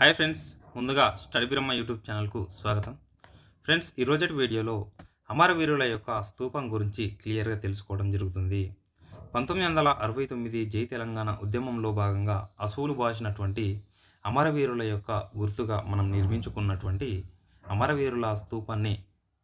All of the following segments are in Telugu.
హాయ్ ఫ్రెండ్స్ ముందుగా స్టడీ బ్రహ్మ యూట్యూబ్ ఛానల్కు స్వాగతం. ఫ్రెండ్స్ ఈరోజటి వీడియోలో అమరవీరుల యొక్క స్తూపం గురించి క్లియర్గా తెలుసుకోవడం జరుగుతుంది. పంతొమ్మిది వందల అరవై తొమ్మిది జై తెలంగాణ ఉద్యమంలో భాగంగా అసూలు బాసినటువంటి అమరవీరుల యొక్క గుర్తుగా మనం నిర్మించుకున్నటువంటి అమరవీరుల స్తూపాన్ని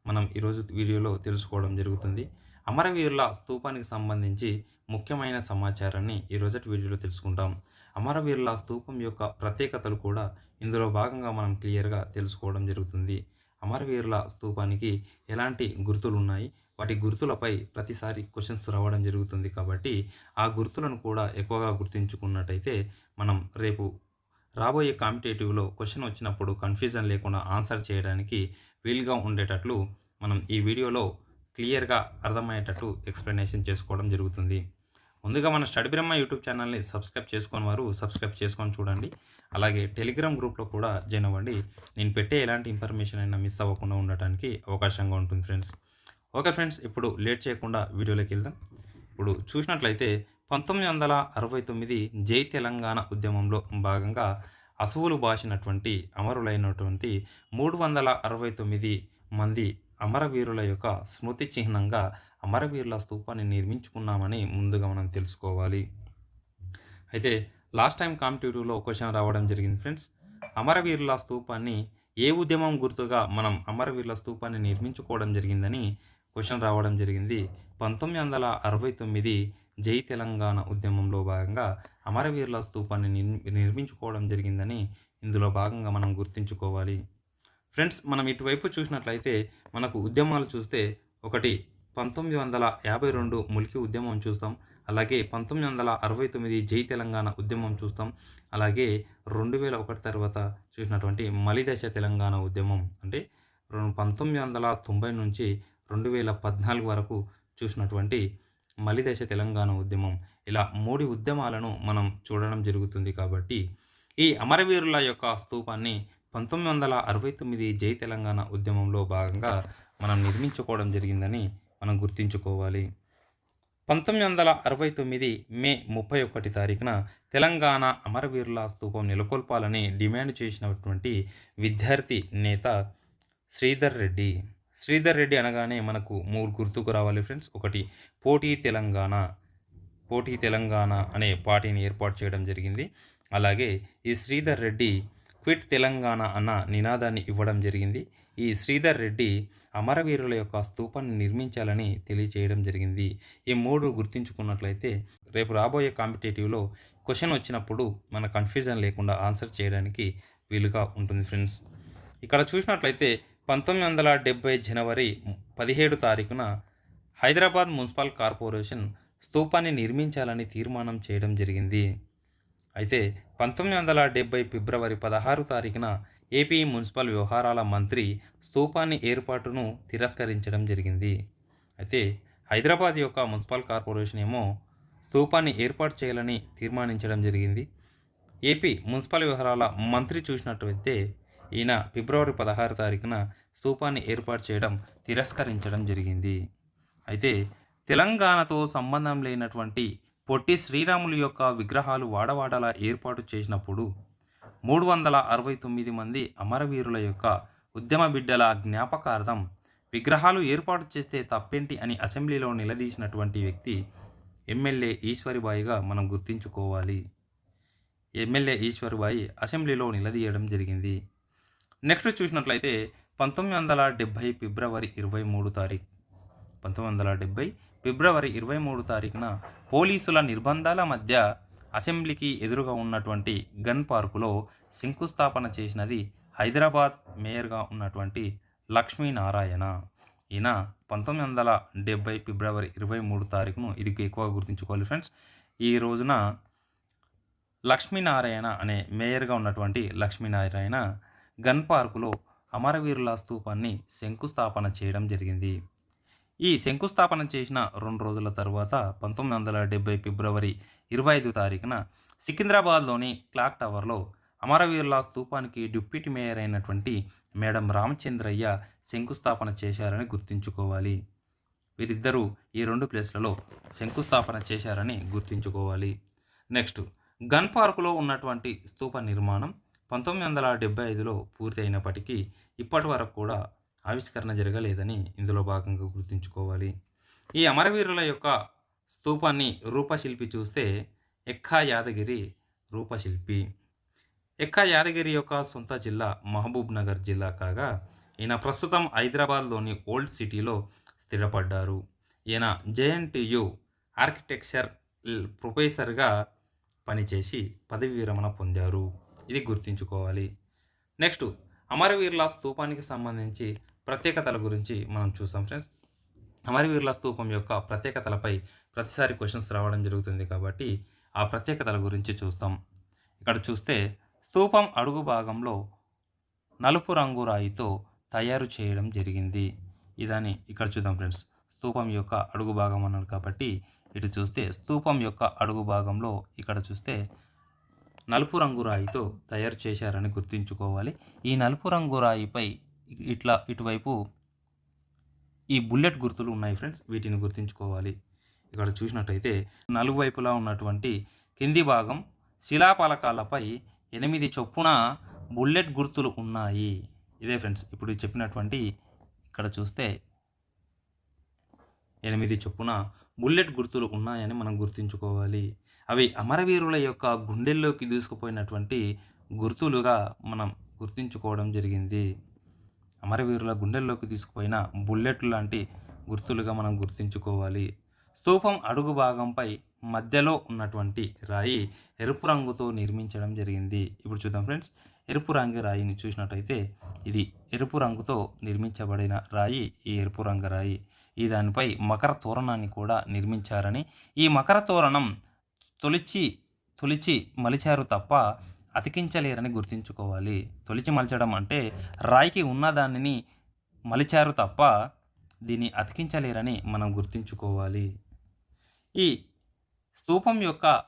మనం ఈరోజు వీడియోలో తెలుసుకోవడం జరుగుతుంది. అమరవీరుల స్తూపానికి సంబంధించి ముఖ్యమైన సమాచారాన్ని ఈరోజటి వీడియోలో తెలుసుకుంటాం. అమరవీరుల స్తూపం యొక్క ప్రత్యేకతలు కూడా ఇందులో భాగంగా మనం క్లియర్గా తెలుసుకోవడం జరుగుతుంది. అమరవీరుల స్తూపానికి ఎలాంటి గుర్తులు ఉన్నాయి వాటి గుర్తులపై ప్రతిసారి క్వశ్చన్స్ రావడం జరుగుతుంది కాబట్టి ఆ గుర్తులను కూడా ఎక్కువగా గుర్తుంచుకున్నట్టయితే మనం రేపు రాబోయే కాంపిటేటివ్లో క్వశ్చన్ వచ్చినప్పుడు కన్ఫ్యూజన్ లేకుండా ఆన్సర్ చేయడానికి వీలుగా ఉండేటట్లు మనం ఈ వీడియోలో క్లియర్గా అర్థమయ్యేటట్టు ఎక్స్ప్లెనేషన్ చేసుకోవడం జరుగుతుంది. ముందుగా మన స్టడీ బ్రహ్మ యూట్యూబ్ ఛానల్ని సబ్స్క్రైబ్ చేసుకొని వారు సబ్స్క్రైబ్ చేసుకొని చూడండి. అలాగే టెలిగ్రామ్ గ్రూప్లో కూడా జాయిన్ అవ్వండి. నేను పెట్టే ఎలాంటి ఇన్ఫర్మేషన్ అయినా మిస్ అవ్వకుండా ఉండటానికి అవకాశంగా ఉంటుంది ఫ్రెండ్స్. ఓకే ఫ్రెండ్స్ ఇప్పుడు లేట్ చేయకుండా వీడియోలోకి వెళ్దాం. ఇప్పుడు చూసినట్లయితే పంతొమ్మిది వందల అరవై తొమ్మిది జై తెలంగాణ ఉద్యమంలో భాగంగా అసువులు బాసినటువంటి అమరులైనటువంటి మూడు వందల అరవై తొమ్మిది మంది అమరవీరుల యొక్క స్మృతి చిహ్నంగా అమరవీరుల స్తూపాన్ని నిర్మించుకున్నామని ముందుగా మనం తెలుసుకోవాలి. అయితే లాస్ట్ టైం కాంపిటేటివ్లో క్వశ్చన్ రావడం జరిగింది ఫ్రెండ్స్. అమరవీరుల స్తూపాన్ని ఏ ఉద్యమం గుర్తుగా మనం అమరవీరుల స్తూపాన్ని నిర్మించుకోవడం జరిగిందని క్వశ్చన్ రావడం జరిగింది. పంతొమ్మిది వందల అరవై తొమ్మిది జై తెలంగాణ ఉద్యమంలో భాగంగా అమరవీరుల స్తూపాన్ని నిర్ నిర్మించుకోవడం జరిగిందని ఇందులో భాగంగా మనం గుర్తుంచుకోవాలి. ఫ్రెండ్స్ మనం ఇటువైపు చూసినట్లయితే మనకు ఉద్యమాలు చూస్తే ఒకటి పంతొమ్మిది వందల యాభై రెండు ములికి ఉద్యమం చూస్తాం అలాగే పంతొమ్మిది వందల అరవై తొమ్మిది జై తెలంగాణ ఉద్యమం చూస్తాం అలాగే రెండు వేల ఒకటి తర్వాత చూసినటువంటి మలిదశ తెలంగాణ ఉద్యమం అంటే పంతొమ్మిది వందల తొంభై నుంచి రెండు వేల పద్నాలుగు వరకు చూసినటువంటి మలిదశ తెలంగాణ ఉద్యమం. ఇలా మూడు ఉద్యమాలను మనం చూడడం జరుగుతుంది కాబట్టి ఈ అమరవీరుల యొక్క స్తూపాన్ని పంతొమ్మిది వందల అరవై తొమ్మిది జై తెలంగాణ ఉద్యమంలో భాగంగా మనం నిర్మించుకోవడం జరిగిందని మనం గుర్తుంచుకోవాలి. పంతొమ్మిది వందల అరవై తొమ్మిది మే ముప్పై ఒకటి తారీఖున తెలంగాణ అమరవీరుల స్తూపం నెలకొల్పాలని డిమాండ్ చేసినటువంటి విద్యార్థి నేత శ్రీధర్ రెడ్డి. శ్రీధర్ రెడ్డి అనగానే మనకు మూడు గుర్తుకు రావాలి ఫ్రెండ్స్. ఒకటి పోటీ తెలంగాణ పోటీ తెలంగాణ అనే పార్టీని ఏర్పాటు చేయడం జరిగింది. అలాగే ఈ శ్రీధర్ రెడ్డి క్విట్ తెలంగాణ అన్న నినాదాన్ని ఇవ్వడం జరిగింది. ఈ శ్రీధర్ రెడ్డి అమరవీరుల యొక్క స్తూపాన్ని నిర్మించాలని తెలియచేయడం జరిగింది. ఈ మూడు గుర్తుంచుకున్నట్లయితే రేపు రాబోయే కాంపిటేటివ్లో క్వశ్చన్ వచ్చినప్పుడు మన కన్ఫ్యూజన్ లేకుండా ఆన్సర్ చేయడానికి వీలుగా ఉంటుంది ఫ్రెండ్స్. ఇక్కడ చూసినట్లయితే పంతొమ్మిది వందల డెబ్బై జనవరి పదిహేడు తారీఖున హైదరాబాద్ మున్సిపల్ కార్పొరేషన్ స్తూపాన్ని నిర్మించాలని తీర్మానం చేయడం జరిగింది. అయితే పంతొమ్మిది వందల డెబ్బై ఫిబ్రవరి పదహారు తారీఖున ఏపీ మున్సిపల్ వ్యవహారాల మంత్రి స్తూపాన్ని ఏర్పాటును తిరస్కరించడం జరిగింది. అయితే హైదరాబాద్ యొక్క మున్సిపల్ కార్పొరేషన్ ఏమో స్తూపాన్ని ఏర్పాటు చేయాలని తీర్మానించడం జరిగింది. ఏపీ మున్సిపల్ వ్యవహారాల మంత్రి చూసినట్లయితే ఈయన ఫిబ్రవరి పదహారు తారీఖున స్తూపాన్ని ఏర్పాటు చేయడం తిరస్కరించడం జరిగింది. అయితే తెలంగాణతో సంబంధం లేనటువంటి పొట్టి శ్రీరాములు యొక్క విగ్రహాలు వాడవాడలా ఏర్పాటు చేసినప్పుడు మూడు వందల అరవై తొమ్మిది మంది అమరవీరుల యొక్క ఉద్యమ బిడ్డల జ్ఞాపకార్థం విగ్రహాలు ఏర్పాటు చేస్తే తప్పేంటి అని అసెంబ్లీలో నిలదీసినటువంటి వ్యక్తి ఎమ్మెల్యే ఈశ్వరిబాయిగా మనం గుర్తించుకోవాలి. ఎమ్మెల్యే ఈశ్వరిబాయి అసెంబ్లీలో నిలదీయడం జరిగింది. నెక్స్ట్ చూసినట్లయితే పంతొమ్మిది వందల డెబ్భై ఫిబ్రవరి ఇరవై మూడు తారీఖు పంతొమ్మిది వందల డెబ్భై ఫిబ్రవరి ఇరవై మూడు తారీఖున పోలీసుల నిర్బంధాల మధ్య అసెంబ్లీకి ఎదురుగా ఉన్నటువంటి గన్ పార్కులో శంకుస్థాపన చేసినది హైదరాబాద్ మేయర్గా ఉన్నటువంటి లక్ష్మీనారాయణ. ఈయన పంతొమ్మిది వందల డెబ్బై ఫిబ్రవరి ఇరవై మూడు తారీఖును ఇది ఎక్కువగా గుర్తుంచుకోవాలి ఫ్రెండ్స్. ఈ రోజున లక్ష్మీనారాయణ అనే మేయర్గా ఉన్నటువంటి లక్ష్మీనారాయణ గన్ పార్కులో అమరవీరుల స్తూపాన్ని శంకుస్థాపన చేయడం జరిగింది. ఈ శంకుస్థాపన చేసిన రెండు రోజుల తర్వాత పంతొమ్మిది వందల డెబ్బై ఫిబ్రవరి ఇరవై ఐదు తారీఖున సికింద్రాబాద్లోని క్లాక్ టవర్లో అమరవీరుల స్తూపానికి డిప్యూటీ మేయర్ అయినటువంటి మేడం రామచంద్రయ్య శంకుస్థాపన చేశారని గుర్తుంచుకోవాలి. వీరిద్దరూ ఈ రెండు ప్లేస్లలో శంకుస్థాపన చేశారని గుర్తుంచుకోవాలి. నెక్స్ట్ గన్ పార్కులో ఉన్నటువంటి స్తూప నిర్మాణం పంతొమ్మిది వందల డెబ్బై ఐదులో పూర్తి అయినప్పటికీ ఇప్పటి వరకు కూడా ఆవిష్కరణ జరగలేదని ఇందులో భాగంగా గుర్తుంచుకోవాలి. ఈ అమరవీరుల యొక్క స్తూపాన్ని రూపశిల్పి చూస్తే ఎక్కా యాదగిరి రూపశిల్పి. ఎక్కా యాదగిరి యొక్క సొంత జిల్లా మహబూబ్ నగర్ జిల్లా కాగా ఈయన ప్రస్తుతం హైదరాబాద్లోని ఓల్డ్ సిటీలో స్థిరపడ్డారు. ఈయన జేఎన్టీయు ఆర్కిటెక్చర్ ప్రొఫెసర్గా పనిచేసి పదవి విరమణ పొందారు. ఇది గుర్తుంచుకోవాలి. నెక్స్ట్ అమరవీరుల స్తూపానికి సంబంధించి ప్రత్యేకతల గురించి మనం చూసాం ఫ్రెండ్స్. అమరవీరుల స్తూపం యొక్క ప్రత్యేకతలపై ప్రతిసారి క్వశ్చన్స్ రావడం జరుగుతుంది కాబట్టి ఆ ప్రత్యేకతల గురించి చూస్తాం. ఇక్కడ చూస్తే స్తూపం అడుగు భాగంలో నలుపు రంగు రాయితో తయారు చేయడం జరిగింది. ఇదని ఇక్కడ చూద్దాం ఫ్రెండ్స్. స్తూపం యొక్క అడుగు భాగం అన్నారు కాబట్టి ఇటు చూస్తే స్తూపం యొక్క అడుగు భాగంలో ఇక్కడ చూస్తే నలుపు రంగు రాయితో తయారు చేశారని గుర్తుంచుకోవాలి. ఈ నలుపు రంగు రాయిపై ఇట్లా ఇటువైపు ఈ బుల్లెట్ గుర్తులు ఉన్నాయి ఫ్రెండ్స్ వీటిని గుర్తుంచుకోవాలి. ఇక్కడ చూసినట్టయితే నలుగువైపులా ఉన్నటువంటి కింది భాగం శిలాపలకాలపై ఎనిమిది చొప్పున బుల్లెట్ గుర్తులు ఉన్నాయి. ఇదే ఫ్రెండ్స్ ఇప్పుడు చెప్పినటువంటి ఇక్కడ చూస్తే ఎనిమిది చొప్పున బుల్లెట్ గుర్తులు ఉన్నాయని మనం గుర్తుంచుకోవాలి. అవి అమరవీరుల యొక్క గుండెల్లోకి దూసుకుపోయినటువంటి గుర్తులుగా మనం గుర్తుంచుకోవడం జరిగింది. అమరవీరుల గుండెల్లోకి తీసుకుపోయిన బుల్లెట్లు లాంటి గుర్తులుగా మనం గుర్తుంచుకోవాలి. స్తూపం అడుగు భాగంపై మధ్యలో ఉన్నటువంటి రాయి ఎరుపు రంగుతో నిర్మించడం జరిగింది. ఇప్పుడు చూద్దాం ఫ్రెండ్స్ ఎరుపు రంగు రాయిని చూసినట్టయితే ఇది ఎరుపు రంగుతో నిర్మించబడిన రాయి ఈ ఎరుపు రంగు రాయి. ఈ దానిపై మకర తోరణాన్ని కూడా నిర్మించారని ఈ మకర తోరణం తొలిచి తొలిచి మలిచారు తప్ప అతికించలేరని గుర్తుంచుకోవాలి. తొలిచి మలచడం అంటే రాయికి ఉన్న దానిని మలిచారు తప్ప దీన్ని అతికించలేరని మనం గుర్తుంచుకోవాలి. ఈ స్తూపం యొక్క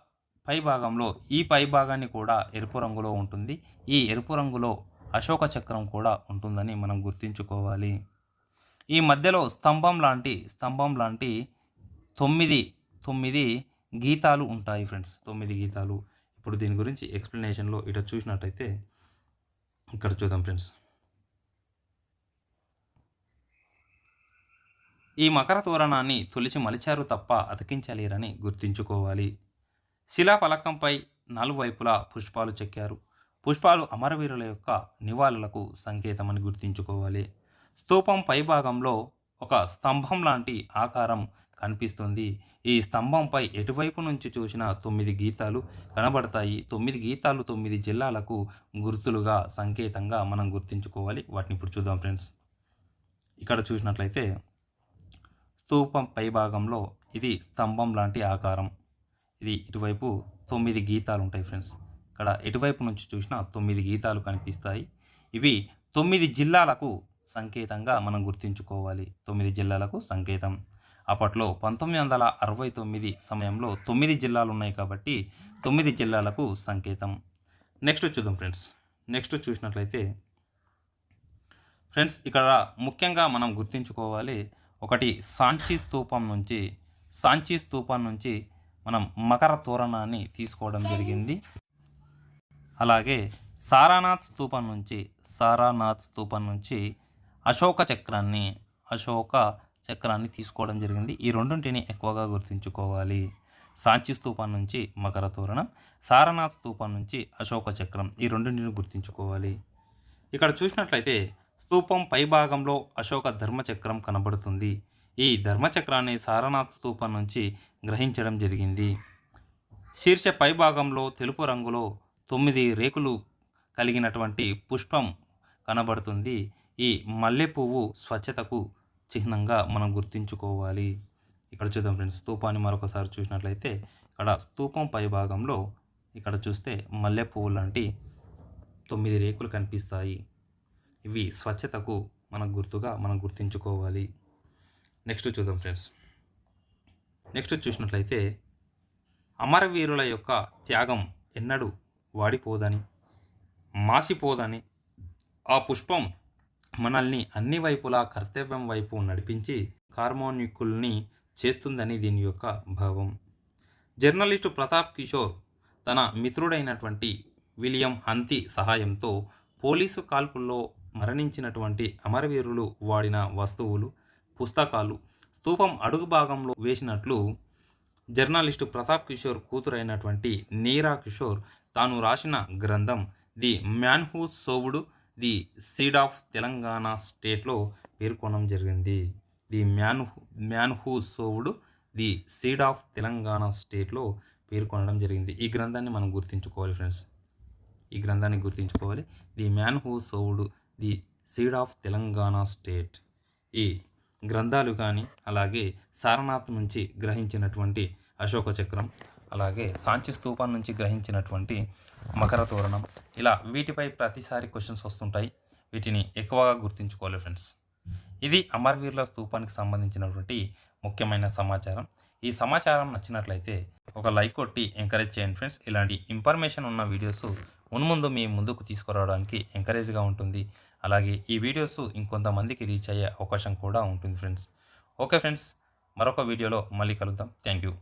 పై భాగంలో ఈ పై భాగాన్ని కూడా ఎరుపు రంగులో ఉంటుంది. ఈ ఎరుపు రంగులో అశోక చక్రం కూడా ఉంటుందని మనం గుర్తుంచుకోవాలి. ఈ మధ్యలో స్తంభం లాంటి స్తంభం లాంటి తొమ్మిది తొమ్మిది గీతాలు ఉంటాయి ఫ్రెండ్స్. తొమ్మిది గీతాలు. ఇప్పుడు దీని గురించి ఎక్స్ప్లెనేషన్లో ఇట చూసినట్టయితే ఇక్కడ చూద్దాం ఫ్రెండ్స్. ఈ మకర తోరణాన్ని తొలిచి మలిచారు తప్ప అతికించలేరని గుర్తుంచుకోవాలి. నాలుగు నలువైపులా పుష్పాలు చెక్కారు. పుష్పాలు అమరవీరుల యొక్క నివాళులకు సంకేతమని గుర్తుంచుకోవాలి. స్తూపం పైభాగంలో ఒక స్తంభం లాంటి ఆకారం కనిపిస్తుంది. ఈ స్తంభంపై ఎటువైపు నుంచి చూసిన తొమ్మిది గీతాలు కనబడతాయి. తొమ్మిది గీతాలు తొమ్మిది జిల్లాలకు గుర్తులుగా సంకేతంగా మనం గుర్తుంచుకోవాలి. వాటిని ఇప్పుడు చూద్దాం ఫ్రెండ్స్. ఇక్కడ చూసినట్లయితే స్తూపం పైభాగంలో ఇది స్తంభం లాంటి ఆకారం. ఇది ఇటువైపు తొమ్మిది గీతాలు ఉంటాయి ఫ్రెండ్స్. ఇక్కడ ఎటువైపు నుంచి చూసినా తొమ్మిది గీతాలు కనిపిస్తాయి. ఇవి తొమ్మిది జిల్లాలకు సంకేతంగా మనం గుర్తుంచుకోవాలి. తొమ్మిది జిల్లాలకు సంకేతం. అప్పట్లో పంతొమ్మిది వందల అరవై తొమ్మిది సమయంలో తొమ్మిది జిల్లాలు ఉన్నాయి కాబట్టి తొమ్మిది జిల్లాలకు సంకేతం. నెక్స్ట్ చూద్దాం ఫ్రెండ్స్ నెక్స్ట్ చూసినట్లయితే ఫ్రెండ్స్ ఇక్కడ ముఖ్యంగా మనం గుర్తుంచుకోవాలి ఒకటి సాంచీ స్తూపం నుంచి సాంచీ స్తూపం నుంచి మనం మకర తోరణాన్ని తీసుకోవడం జరిగింది. అలాగే సారానాథ్ స్తూపం నుంచి సారానాథ్ స్తూపం నుంచి అశోక చక్రాన్ని అశోక చక్రాన్ని తీసుకోవడం జరిగింది. ఈ రెండింటిని ఎక్కువగా గుర్తుంచుకోవాలి. సాంచి స్తూపం నుంచి మకర తోరణం సారనాథ్ స్తూపం నుంచి అశోక చక్రం ఈ రెండింటిని గుర్తుంచుకోవాలి. ఇక్కడ చూసినట్లయితే స్తూపం పై భాగంలో అశోక ధర్మచక్రం కనబడుతుంది. ఈ ధర్మచక్రాన్ని సారనాథ్ స్తూపం నుంచి గ్రహించడం జరిగింది. శీర్ష పై భాగంలో తెలుపు రంగులో తొమ్మిది రేకులు కలిగినటువంటి పుష్పం కనబడుతుంది. ఈ మల్లె పువ్వు స్వచ్ఛతకు చిహ్నంగా మనం గుర్తుంచుకోవాలి. ఇక్కడ చూద్దాం ఫ్రెండ్స్ స్తూపాన్ని మరొకసారి చూసినట్లయితే ఇక్కడ స్తూపం పై భాగంలో ఇక్కడ చూస్తే మల్లె పువ్వు లాంటి తొమ్మిది రేకులు కనిపిస్తాయి. ఇవి స్వచ్ఛతకు మన గుర్తుగా మనం గుర్తుంచుకోవాలి. నెక్స్ట్ చూద్దాం ఫ్రెండ్స్. నెక్స్ట్ చూసినట్లయితే అమరవీరుల యొక్క త్యాగం ఎన్నడూ వాడిపోదని మాసిపోదని ఆ పుష్పం మనల్ని అన్ని వైపులా కర్తవ్యం వైపు నడిపించి కార్మోనికుల్ని చేస్తుందని దీని యొక్క భావం. జర్నలిస్టు ప్రతాప్ కిషోర్ తన మిత్రుడైనటువంటి విలియం హంతి సహాయంతో పోలీసు కాల్పుల్లో మరణించినటువంటి అమరవీరులు వాడిన వస్తువులు పుస్తకాలు స్తూపం అడుగు భాగంలో వేసినట్లు జర్నలిస్టు ప్రతాప్ కిషోర్ కూతురైనటువంటి నీరా కిషోర్ తాను రాసిన గ్రంథం the man who sowed the seed of Telangana స్టేట్లో పేర్కొనడం జరిగింది. The man man who sowed the seed of Telangana స్టేట్లో పేర్కొనడం జరిగింది. ఈ గ్రంథాన్ని మనం గుర్తుంచుకోవాలి ఫ్రెండ్స్. ఈ గ్రంథాన్ని గుర్తుంచుకోవాలి. The man who sowed the seed of Telangana state. ఈ గ్రంథాలు కానీ అలాగే సారనాథ్ నుంచి గ్రహించినటువంటి అశోక చక్రం అలాగే సాంచి స్తూపం నుంచి గ్రహించినటువంటి మకర తోరణం. ఇలా వీటిపై ప్రతిసారి క్వశ్చన్స్ వస్తుంటాయి. వీటిని ఎక్కువగా గుర్తుంచుకోవాలి ఫ్రెండ్స్ ఇది అమర్వీర్ల స్తూపానికి సంబంధించినటువంటి ముఖ్యమైన సమాచారం. ఈ సమాచారం నచ్చినట్లయితే ఒక లైక్ కొట్టి ఎంకరేజ్ చేయండి ఫ్రెండ్స్ ఇలాంటి ఇన్ఫర్మేషన్ ఉన్న వీడియోస్ మున్ముందు మీ ముందుకు తీసుకురావడానికి ఎంకరేజ్గా ఉంటుంది. అలాగే ఈ వీడియోస్ ఇంకొంతమందికి రీచ్ అయ్యే అవకాశం కూడా ఉంటుంది ఫ్రెండ్స్ ఓకే ఫ్రెండ్స్ మరొక వీడియోలో మళ్ళీ కలుద్దాం. Thank you